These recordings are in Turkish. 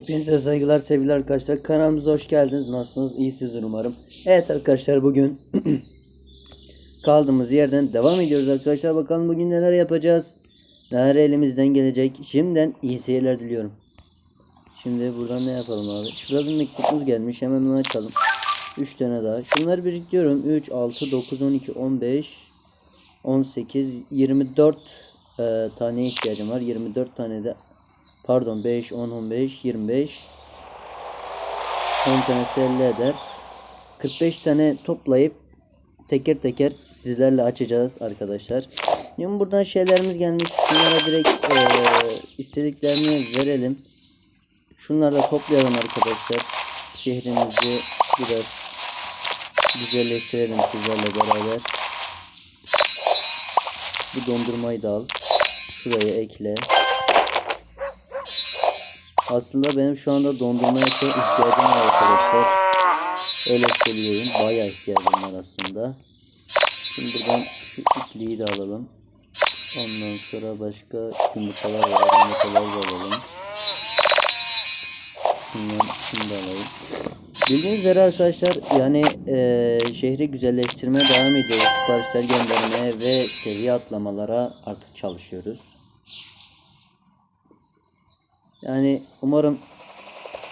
Hepinize saygılar sevgiler arkadaşlar. Kanalımıza hoş geldiniz. Nasılsınız? İyisiniz umarım. Evet arkadaşlar bugün kaldığımız yerden devam ediyoruz arkadaşlar. Bakalım bugün neler yapacağız. Neler elimizden gelecek. Şimdiden iyi seyirler diliyorum. Şimdi buradan ne yapalım abi? Şurada bir mektubumuz gelmiş. Hemen onu açalım. 3 tane daha. Şunları biriktiriyorum. 3, 6, 9, 12, 15, 18, 24 e, tane ihtiyacım var. 24 tane de Pardon 5, 10, 15, 25 10 tanesi 50 eder. 45 tane toplayıp teker teker sizlerle açacağız arkadaşlar. Şimdi buradan şeylerimiz gelmiş. Şunlara direkt eee, istediklerini verelim. Şunları da toplayalım arkadaşlar. Şehrimizi biraz güzelleştirelim sizlerle beraber. Bu dondurmayı da al. Şuraya ekle. Aslında benim şu anda dondurmaya çok ihtiyacım var arkadaşlar. Öyle söyleyeyim. Bayağı ihtiyacım var aslında. Şimdi buradan şu ipliği de alalım. Ondan sonra başka yumurtalar var. Yumurtalar da alalım. Şundan şunu alalım. Bildiğiniz üzere arkadaşlar yani eee, şehri güzelleştirmeye devam ediyoruz. Siparişler göndermeye ve seviye atlamalara artık çalışıyoruz. Yani umarım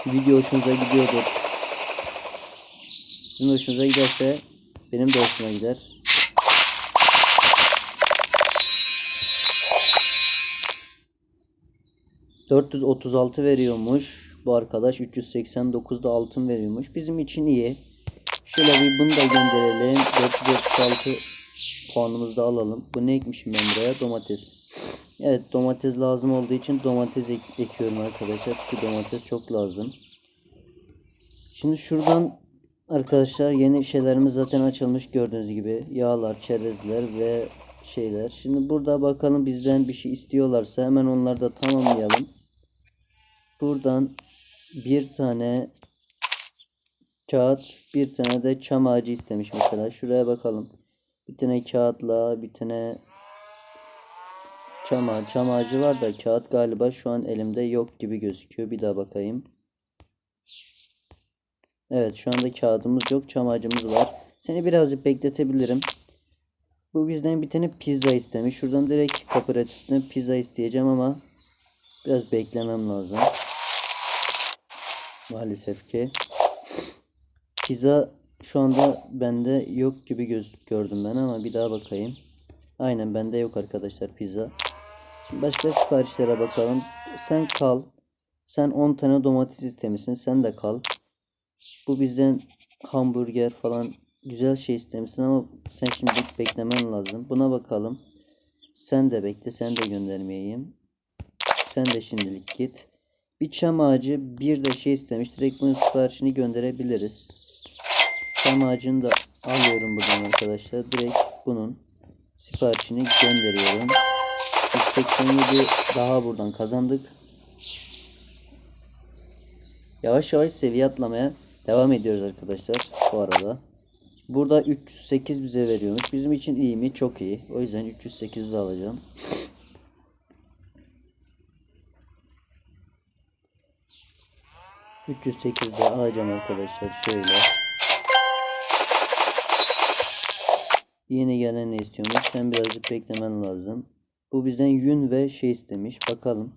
video hoşunuza gidiyordur. Sizin hoşunuza giderse benim de hoşuma gider. ...436 veriyormuş. Bu arkadaş 389'da altın veriyormuş. Bizim için iyi. Şöyle bir bunu da gönderelim. 436 puanımızı da alalım. Bu ne ekmişim ben buraya? Domates. Evet domates lazım olduğu için domates ek- ekiyorum arkadaşlar. Çünkü domates çok lazım. Şimdi şuradan arkadaşlar yeni şeylerimiz zaten açılmış gördüğünüz gibi. Yağlar, çerezler ve şeyler. Şimdi burada bakalım bizden bir şey istiyorlarsa hemen onları da tamamlayalım. Buradan bir tane kağıt, bir tane de çam ağacı istemiş mesela. Şuraya bakalım. Bir tane kağıtla, bir tane Çam ağacı, çam ağacı var da kağıt galiba şu an elimde yok gibi gözüküyor. Bir daha bakayım. Evet şu anda kağıdımız yok. Çam ağacımız var. Seni birazcık bekletebilirim. Bu bizden bir tane pizza istemiş. Şuradan direkt kooperatiften pizza isteyeceğim ama biraz beklemem lazım. Maalesef ki. Pizza şu anda bende yok gibi göz gördüm ben ama bir daha bakayım. Aynen bende yok arkadaşlar pizza. Şimdi başka siparişlere bakalım. Sen kal. Sen 10 tane domates istemişsin. Sen de kal. Bu bizden hamburger falan güzel şey istemişsin ama sen şimdi beklemen lazım. Buna bakalım. Sen de bekle. Sen de göndermeyeyim. Sen de şimdilik git. Bir çam ağacı bir de şey istemiş. Direkt bunun siparişini gönderebiliriz. Çam ağacını da alıyorum buradan arkadaşlar. Direkt bunun siparişini gönderiyorum. 187 daha buradan kazandık. Yavaş yavaş seviye atlamaya devam ediyoruz arkadaşlar bu arada. Burada 308 bize veriyormuş. Bizim için iyi mi? Çok iyi. O yüzden 308 de alacağım. ...308 de alacağım arkadaşlar. Şöyle. Yeni gelen ne istiyormuş? Sen birazcık beklemen lazım. Bu bizden yün ve şey istemiş. Bakalım.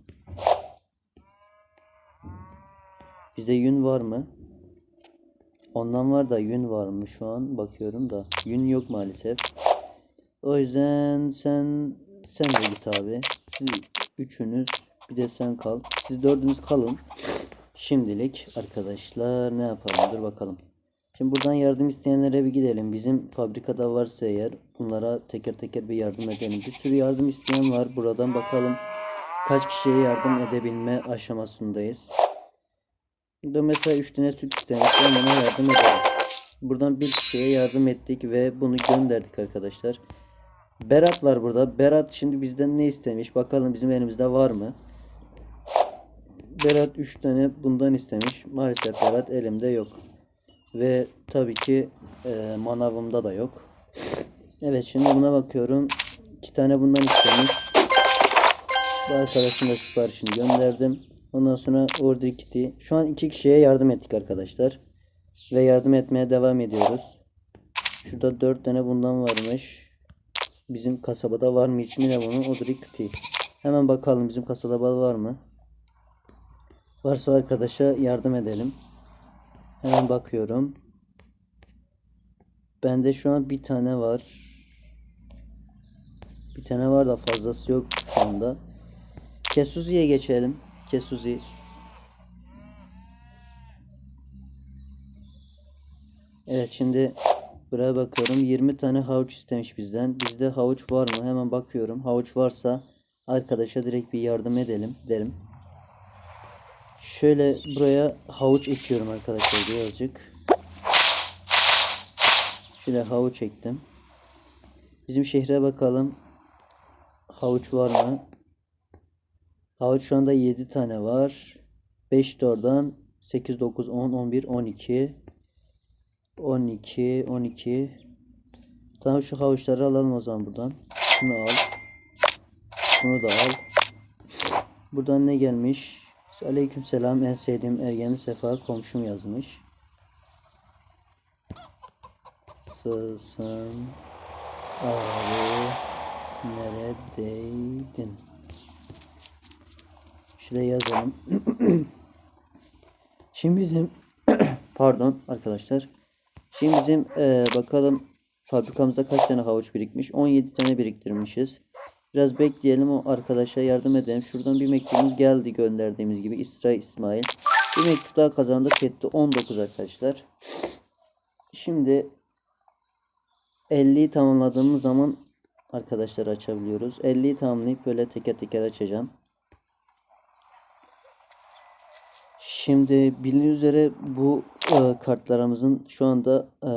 Bizde yün var mı? Ondan var da yün var mı şu an? Bakıyorum da. Yün yok maalesef. O yüzden sen sen de git abi. Siz üçünüz bir de sen kal. Siz dördünüz kalın. Şimdilik arkadaşlar ne yapalım? Dur bakalım. Şimdi buradan yardım isteyenlere bir gidelim. Bizim fabrikada varsa eğer bunlara teker teker bir yardım edelim. Bir sürü yardım isteyen var. Buradan bakalım kaç kişiye yardım edebilme aşamasındayız. Burada mesela 3 tane süt istemiş. Ben ona yardım edelim. Buradan bir kişiye yardım ettik ve bunu gönderdik arkadaşlar. Berat var burada. Berat şimdi bizden ne istemiş? Bakalım bizim elimizde var mı? Berat 3 tane bundan istemiş. Maalesef Berat elimde yok. Ve tabii ki e, manavımda da yok. Evet şimdi buna bakıyorum. İki tane bundan istemiş. Bu arkadaşın da siparişini gönderdim. Ondan sonra order kitty. Şu an iki kişiye yardım ettik arkadaşlar. Ve yardım etmeye devam ediyoruz. Şurada dört tane bundan varmış. Bizim kasabada var mı? İsmi ne bunun? Order kitty. Hemen bakalım bizim kasabada var mı? Varsa arkadaşa yardım edelim. Hemen bakıyorum. Bende şu an bir tane var. Bir tane var da fazlası yok şu anda. Kesuzi'ye geçelim. Kesuzi. Evet şimdi buraya bakıyorum. 20 tane havuç istemiş bizden. Bizde havuç var mı? Hemen bakıyorum. Havuç varsa arkadaşa direkt bir yardım edelim derim. Şöyle buraya havuç ekiyorum arkadaşlar birazcık. Şöyle havuç ektim. Bizim şehre bakalım. Havuç var mı? Havuç şu anda 7 tane var. 5 de oradan 8, 9, 10, 11, 12. 12, 12. Tamam şu havuçları alalım o zaman buradan. Şunu al. Bunu da al. Buradan ne gelmiş? Aleyküm selam en sevdiğim ergeni sefa komşum yazmış. Sılsın abi neredeydin? Şuraya yazalım. Şimdi bizim pardon arkadaşlar. Şimdi bizim eee, bakalım fabrikamızda kaç tane havuç birikmiş? 17 tane biriktirmişiz. Biraz bekleyelim o arkadaşa yardım edelim. Şuradan bir mektubumuz geldi gönderdiğimiz gibi. İsra İsmail. Bir mektup daha kazandık. Etti 19 arkadaşlar. Şimdi 50'yi tamamladığımız zaman arkadaşlar açabiliyoruz. 50'yi tamamlayıp böyle teker teker açacağım. Şimdi bildiğiniz üzere bu e, kartlarımızın şu anda e,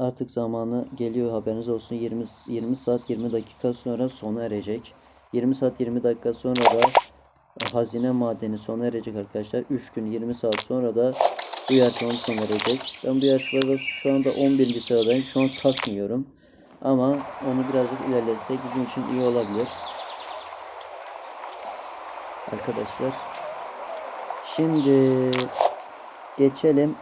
artık zamanı geliyor haberiniz olsun 20 20 saat 20 dakika sonra sona erecek. 20 saat 20 dakika sonra da hazine madeni sona erecek arkadaşlar. 3 gün 20 saat sonra da bu yarışmamız sona erecek. Ben bu yarışmada şu anda 11. sıradayım. Şu an kasmıyorum. Ama onu birazcık ilerletsek bizim için iyi olabilir. Arkadaşlar. Şimdi geçelim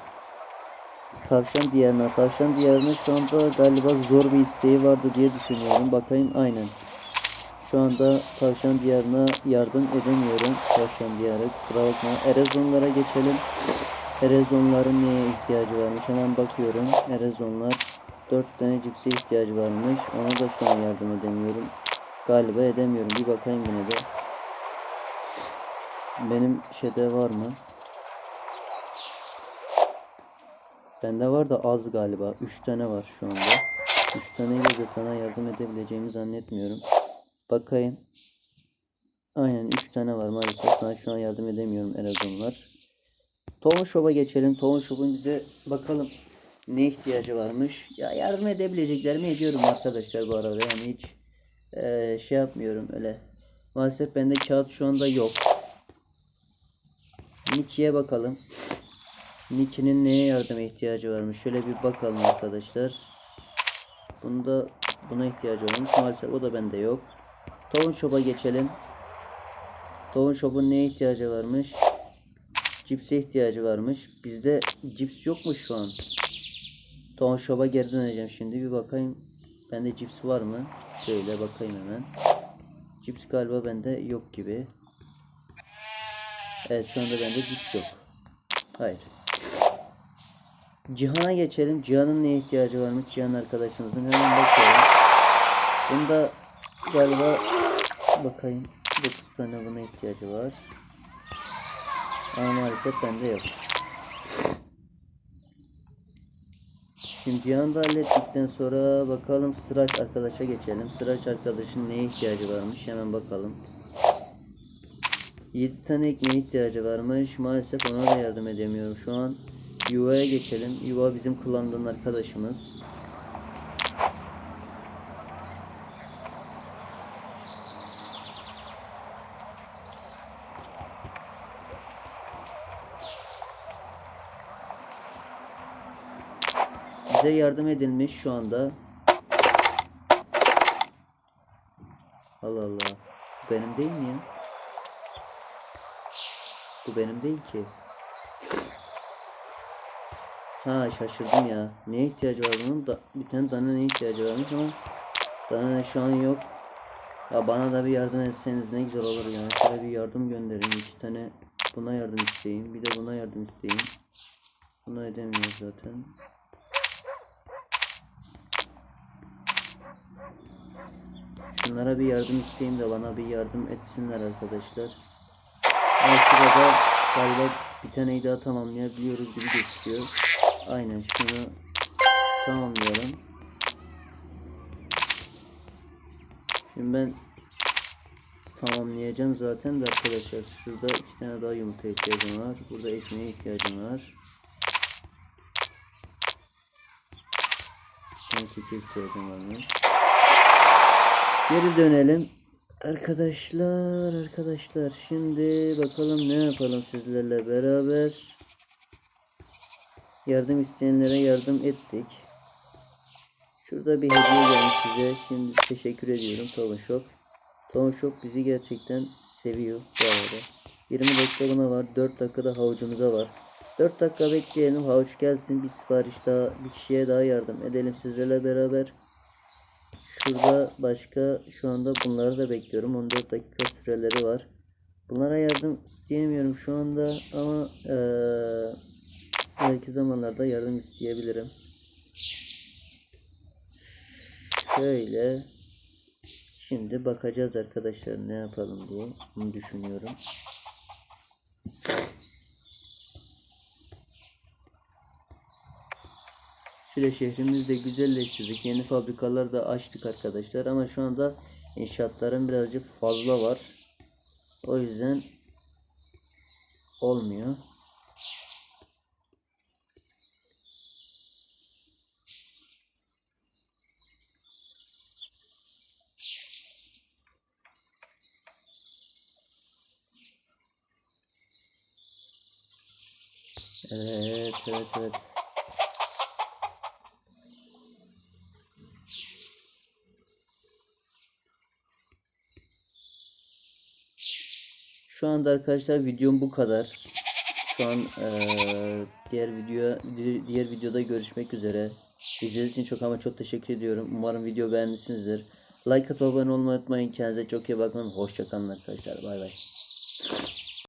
Tavşan diyarına. Tavşan diyarına şu anda galiba zor bir isteği vardı diye düşünüyorum. Bakayım aynen. Şu anda tavşan diyarına yardım edemiyorum. Tavşan diyarı kusura bakma. Erezonlara geçelim. Erezonların neye ihtiyacı varmış hemen bakıyorum. Erezonlar 4 tane cipse ihtiyacı varmış. Ona da şu an yardım edemiyorum. Galiba edemiyorum. Bir bakayım yine de. Benim şeyde var mı? Bende var da az galiba. 3 tane var şu anda. 3 taneyle de sana yardım edebileceğimi zannetmiyorum. Bakayım. Aynen 3 tane var maalesef. Sana şu an yardım edemiyorum Erazonlar. Town Shop'a geçelim. Town Shop'un bize bakalım ne ihtiyacı varmış. Ya yardım edebileceklerimi ediyorum arkadaşlar bu arada. Yani hiç eee, şey yapmıyorum öyle. Maalesef bende kağıt şu anda yok. Nicky'ye bakalım. Nicky'nin neye yardıma ihtiyacı varmış? Şöyle bir bakalım arkadaşlar. Bunda buna ihtiyacı varmış. Maalesef o da bende yok. Town Shop'a geçelim. Town Shop'un neye ihtiyacı varmış? Cipse ihtiyacı varmış. Bizde cips yokmuş şu an. Town Shop'a geri döneceğim şimdi. Bir bakayım. Bende cips var mı? Şöyle bakayım hemen. Cips galiba bende yok gibi. Evet şu anda bende cips yok. Hayır. Cihan'a geçelim. Cihan'ın neye ihtiyacı varmış? Cihan arkadaşımızın hemen bakıyorum. Bunda galiba bakayım 9 tane buna ihtiyacı var. Ama maalesef bende yok. Şimdi Cihan'ı da hallettikten sonra bakalım Sıraç arkadaşa geçelim. Sıraç arkadaşın neye ihtiyacı varmış hemen bakalım. 7 tane ekmeğe ihtiyacı varmış. Maalesef ona da yardım edemiyorum şu an. Yuva'ya geçelim. Yuva bizim kullandığın arkadaşımız. Bize yardım edilmiş şu anda. Allah Allah. Benim değil mi ya? Bu benim değil ki. Ha şaşırdım ya. Neye ihtiyacı var bunun? Da, bir tane dana neye ihtiyacı varmış ama dana şu an yok. Ya bana da bir yardım etseniz ne güzel olur ya. Şöyle bir yardım gönderin. İki tane buna yardım isteyeyim. Bir de buna yardım isteyeyim. Bunu edemiyor zaten. Şunlara bir yardım isteyeyim de bana bir yardım etsinler arkadaşlar. Ama şurada galiba bir taneyi daha tamamlayabiliyoruz gibi gözüküyor. Aynen şunu tamamlayalım. Şimdi ben tamamlayacağım zaten de arkadaşlar. Şurada iki tane daha yumurta ihtiyacım var. Burada ekmeğe ihtiyacım var. Tane keke ihtiyacım varmış. Geri dönelim. Arkadaşlar, arkadaşlar şimdi bakalım ne yapalım sizlerle beraber. Yardım isteyenlere yardım ettik. Şurada bir hediye gelmiş size. Şimdi teşekkür ediyorum Tom Shop. Tom Shop bizi gerçekten seviyor bu arada. 20 dakika buna var. 4 dakikada havucumuza var. 4 dakika bekleyelim. Havuç gelsin. Bir sipariş daha, bir kişiye daha yardım edelim sizlerle beraber. Şurada başka şu anda bunları da bekliyorum. 14 dakika süreleri var. Bunlara yardım isteyemiyorum şu anda ama eee belki zamanlarda yardım isteyebilirim. Şöyle şimdi bakacağız arkadaşlar ne yapalım diye bunu düşünüyorum. Şöyle şehrimizi de güzelleştirdik. Yeni fabrikalar da açtık arkadaşlar. Ama şu anda inşaatların birazcık fazla var. O yüzden olmuyor. Evet, evet, evet. Şu anda arkadaşlar videom bu kadar. Şu an eee, diğer video diğer videoda görüşmek üzere. İzlediğiniz için çok ama çok teşekkür ediyorum. Umarım video beğenmişsinizdir. Like atıp abone olmayı unutmayın. Kendinize çok iyi bakın. Hoşçakalın arkadaşlar. Bay bay.